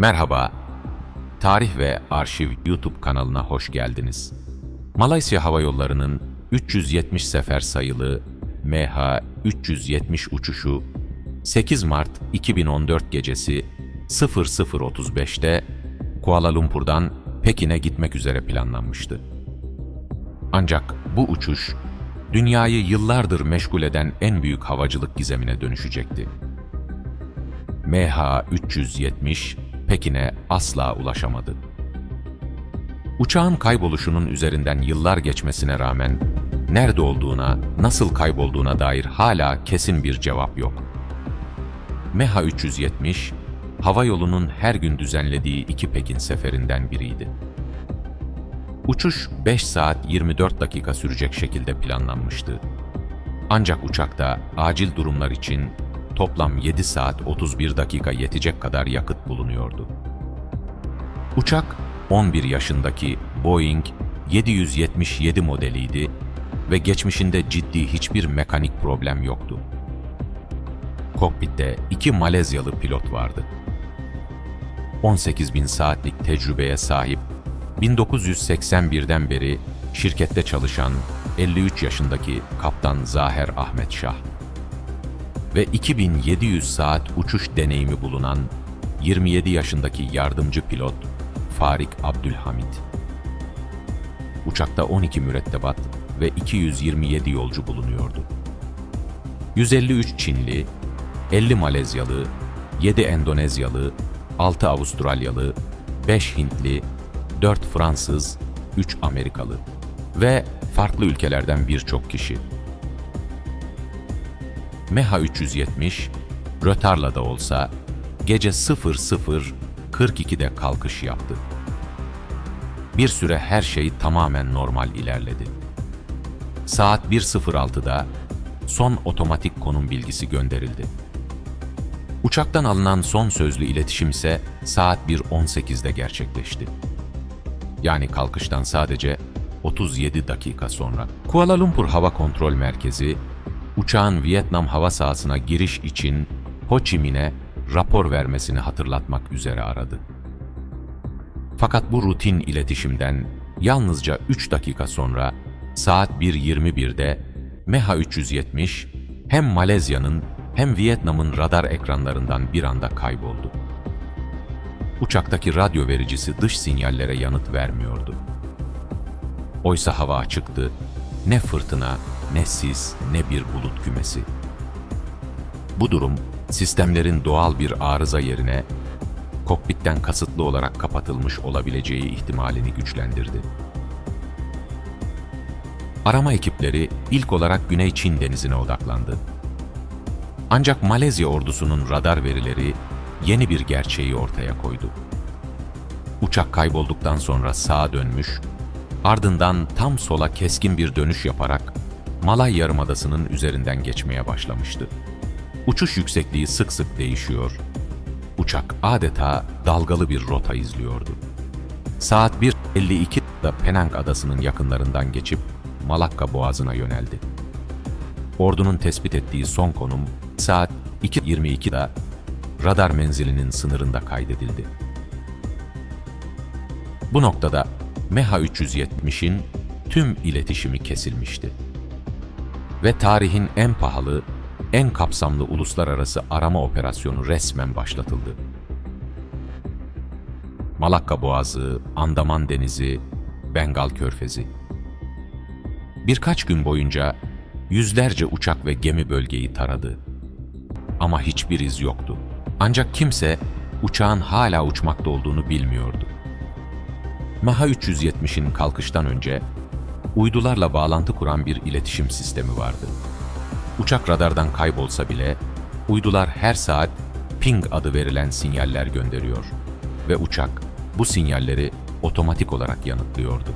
Merhaba, Tarih ve Arşiv YouTube kanalına hoş geldiniz. Malaysia Hava Yolları'nın 370 sefer sayılı MH370 uçuşu 8 Mart 2014 gecesi 00.35'te Kuala Lumpur'dan Pekin'e gitmek üzere planlanmıştı. Ancak bu uçuş, dünyayı yıllardır meşgul eden en büyük havacılık gizemine dönüşecekti. MH370 Pekin'e asla ulaşamadı. Uçağın kayboluşunun üzerinden yıllar geçmesine rağmen nerede olduğuna, nasıl kaybolduğuna dair hala kesin bir cevap yok. MH370, hava yolunun her gün düzenlediği iki Pekin seferinden biriydi. Uçuş 5 saat 24 dakika sürecek şekilde planlanmıştı. Ancak uçakta acil durumlar için toplam 7 saat 31 dakika yetecek kadar yakıt bulunuyordu. Uçak 11 yaşındaki Boeing 777 modeliydi ve geçmişinde ciddi hiçbir mekanik problem yoktu. Kokpitte iki Malezyalı pilot vardı. 18 bin saatlik tecrübeye sahip 1981'den beri şirkette çalışan 53 yaşındaki kaptan Zaher Ahmet Şah ve 2700 saat uçuş deneyimi bulunan 27 yaşındaki yardımcı pilot Farik Abdülhamit. Uçakta 12 mürettebat ve 227 yolcu bulunuyordu. 153 Çinli, 50 Malezyalı, 7 Endonezyalı, 6 Avustralyalı, 5 Hintli, 4 Fransız, 3 Amerikalı ve farklı ülkelerden birçok kişi. MEHA 370, rötarla da olsa gece 00.42'de kalkış yaptı. Bir süre her şey tamamen normal ilerledi. Saat 1.06'da son otomatik konum bilgisi gönderildi. Uçaktan alınan son sözlü iletişim ise saat 1.18'de gerçekleşti. Yani kalkıştan sadece 37 dakika sonra. Kuala Lumpur Hava Kontrol Merkezi, uçağın Vietnam hava sahasına giriş için Ho Chi Minh'e rapor vermesini hatırlatmak üzere aradı. Fakat bu rutin iletişimden yalnızca 3 dakika sonra saat 1.21'de MEHA 370 hem Malezya'nın hem Vietnam'ın radar ekranlarından bir anda kayboldu. Uçaktaki radyo vericisi dış sinyallere yanıt vermiyordu. Oysa hava açıktı, ne fırtına, ne sis, ne bir bulut kümesi. Bu durum sistemlerin doğal bir arıza yerine kokpitten kasıtlı olarak kapatılmış olabileceği ihtimalini güçlendirdi. Arama ekipleri ilk olarak Güney Çin denizine odaklandı. Ancak Malezya ordusunun radar verileri yeni bir gerçeği ortaya koydu. Uçak kaybolduktan sonra sağa dönmüş, ardından tam sola keskin bir dönüş yaparak Malay Yarımadası'nın üzerinden geçmeye başlamıştı. Uçuş yüksekliği sık sık değişiyor. Uçak adeta dalgalı bir rota izliyordu. Saat 1.52'da Penang Adası'nın yakınlarından geçip Malakka Boğazı'na yöneldi. Ordunun tespit ettiği son konum saat 2.22'da radar menzilinin sınırında kaydedildi. Bu noktada MEHA 370'in tüm iletişimi kesilmişti. Ve tarihin en pahalı, en kapsamlı uluslararası arama operasyonu resmen başlatıldı. Malakka Boğazı, Andaman Denizi, Bengal Körfezi. Birkaç gün boyunca yüzlerce uçak ve gemi bölgeyi taradı. Ama hiçbir iz yoktu. Ancak kimse uçağın hala uçmakta olduğunu bilmiyordu. MAHA 370'in kalkıştan önce uydularla bağlantı kuran bir iletişim sistemi vardı. Uçak radardan kaybolsa bile uydular her saat ping adı verilen sinyaller gönderiyor ve uçak bu sinyalleri otomatik olarak yanıtlıyordu.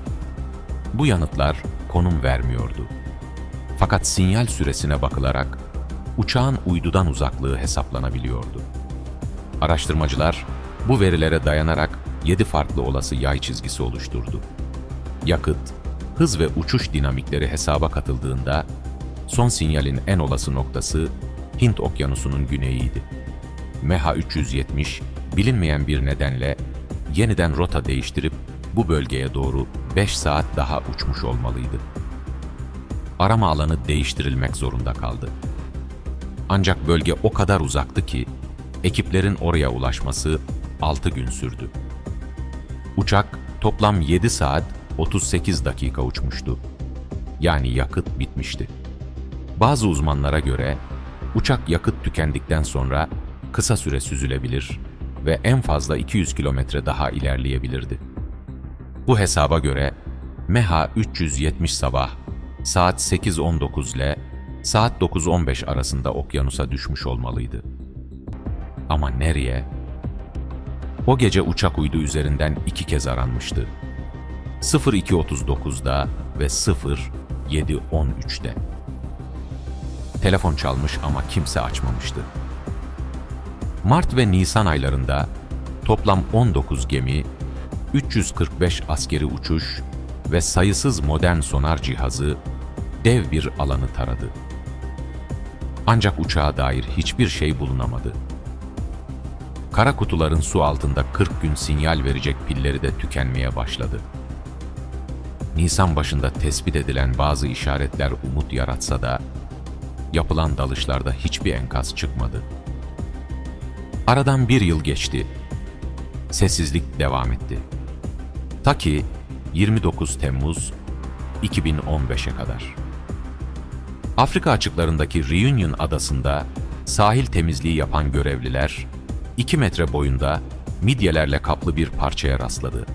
Bu yanıtlar konum vermiyordu. Fakat sinyal süresine bakılarak uçağın uydudan uzaklığı hesaplanabiliyordu. Araştırmacılar bu verilere dayanarak 7 farklı olası yay çizgisi oluşturdu. Yakıt, hız ve uçuş dinamikleri hesaba katıldığında son sinyalin en olası noktası Hint Okyanusu'nun güneyiydi. MEHA 370 bilinmeyen bir nedenle yeniden rota değiştirip bu bölgeye doğru 5 saat daha uçmuş olmalıydı. Arama alanı değiştirilmek zorunda kaldı. Ancak bölge o kadar uzaktı ki ekiplerin oraya ulaşması 6 gün sürdü. Uçak toplam 7 saat 38 dakika uçmuştu. Yani yakıt bitmişti. Bazı uzmanlara göre uçak yakıt tükendikten sonra kısa süre süzülebilir ve en fazla 200 kilometre daha ilerleyebilirdi. Bu hesaba göre MEHA 370 sabah saat 8.19 ile saat 9.15 arasında okyanusa düşmüş olmalıydı. Ama nereye? O gece uçak uydu üzerinden iki kez aranmıştı. 02.39'da ve 07.13'te. Telefon çalmış ama kimse açmamıştı. Mart ve Nisan aylarında toplam 19 gemi, 345 askeri uçuş ve sayısız modern sonar cihazı dev bir alanı taradı. Ancak uçağa dair hiçbir şey bulunamadı. Kara kutuların su altında 40 gün sinyal verecek pilleri de tükenmeye başladı. Nisan başında tespit edilen bazı işaretler umut yaratsa da yapılan dalışlarda hiçbir enkaz çıkmadı. Aradan bir yıl geçti. Sessizlik devam etti. Ta ki 29 Temmuz 2015'e kadar. Afrika açıklarındaki Reunion adasında sahil temizliği yapan görevliler 2 metre boyunda midyelerle kaplı bir parçaya rastladı.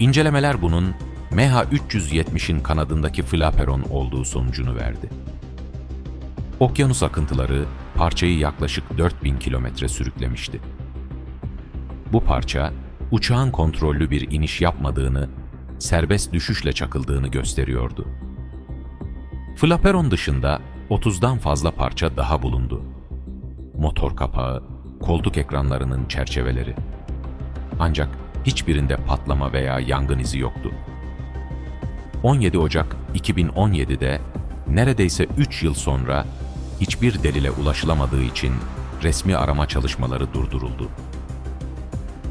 İncelemeler bunun MEHA 370'in kanadındaki flaperon olduğu sonucunu verdi. Okyanus akıntıları parçayı yaklaşık 4000 kilometre sürüklemişti. Bu parça, uçağın kontrollü bir iniş yapmadığını, serbest düşüşle çakıldığını gösteriyordu. Flaperon dışında 30'dan fazla parça daha bulundu. Motor kapağı, koltuk ekranlarının çerçeveleri. Ancak hiçbirinde patlama veya yangın izi yoktu. 17 Ocak 2017'de neredeyse 3 yıl sonra hiçbir delile ulaşılamadığı için resmi arama çalışmaları durduruldu.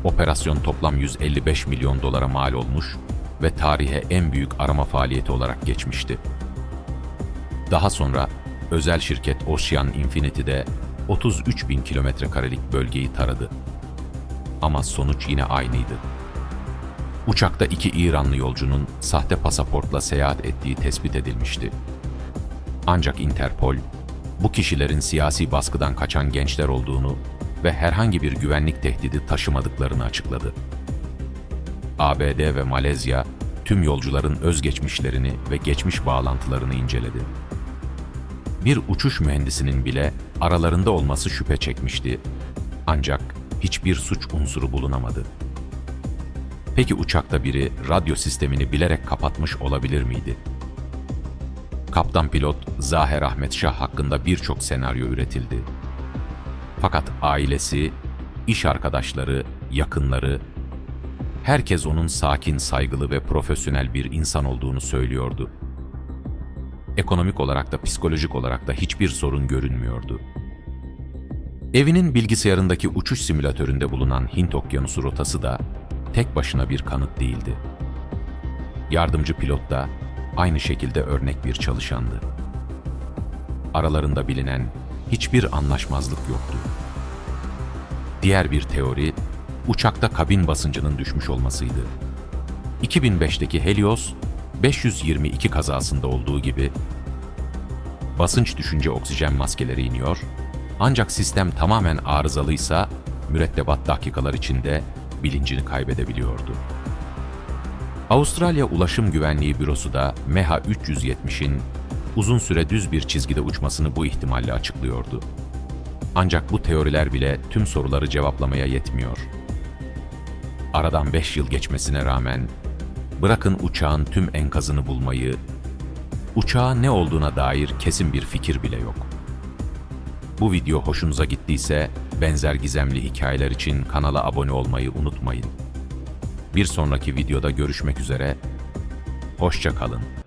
Operasyon toplam 155 milyon dolara mal olmuş ve tarihe en büyük arama faaliyeti olarak geçmişti. Daha sonra özel şirket Ocean Infinity'de 33 bin kilometre karelik bölgeyi taradı. Ama sonuç yine aynıydı. Uçakta iki İranlı yolcunun sahte pasaportla seyahat ettiği tespit edilmişti. Ancak Interpol, bu kişilerin siyasi baskıdan kaçan gençler olduğunu ve herhangi bir güvenlik tehdidi taşımadıklarını açıkladı. ABD ve Malezya, tüm yolcuların özgeçmişlerini ve geçmiş bağlantılarını inceledi. Bir uçuş mühendisinin bile aralarında olması şüphe çekmişti. Ancak hiçbir suç unsuru bulunamadı. Peki uçakta biri radyo sistemini bilerek kapatmış olabilir miydi? Kaptan pilot Zaher Ahmet Şah hakkında birçok senaryo üretildi. Fakat ailesi, iş arkadaşları, yakınları, herkes onun sakin, saygılı ve profesyonel bir insan olduğunu söylüyordu. Ekonomik olarak da psikolojik olarak da hiçbir sorun görünmüyordu. Evinin bilgisayarındaki uçuş simülatöründe bulunan Hint Okyanusu rotası da tek başına bir kanıt değildi. Yardımcı pilot da aynı şekilde örnek bir çalışandı. Aralarında bilinen hiçbir anlaşmazlık yoktu. Diğer bir teori, uçakta kabin basıncının düşmüş olmasıydı. 2005'teki Helios 522 kazasında olduğu gibi basınç düşünce oksijen maskeleri iniyor, ancak sistem tamamen arızalıysa mürettebat dakikalar içinde bilincini kaybedebiliyordu. Avustralya Ulaşım Güvenliği Bürosu da MEHA 370'in uzun süre düz bir çizgide uçmasını bu ihtimalle açıklıyordu. Ancak bu teoriler bile tüm soruları cevaplamaya yetmiyor. Aradan 5 yıl geçmesine rağmen bırakın uçağın tüm enkazını bulmayı, uçağa ne olduğuna dair kesin bir fikir bile yok. Bu video hoşunuza gittiyse benzer gizemli hikayeler için kanala abone olmayı unutmayın. Bir sonraki videoda görüşmek üzere, hoşça kalın.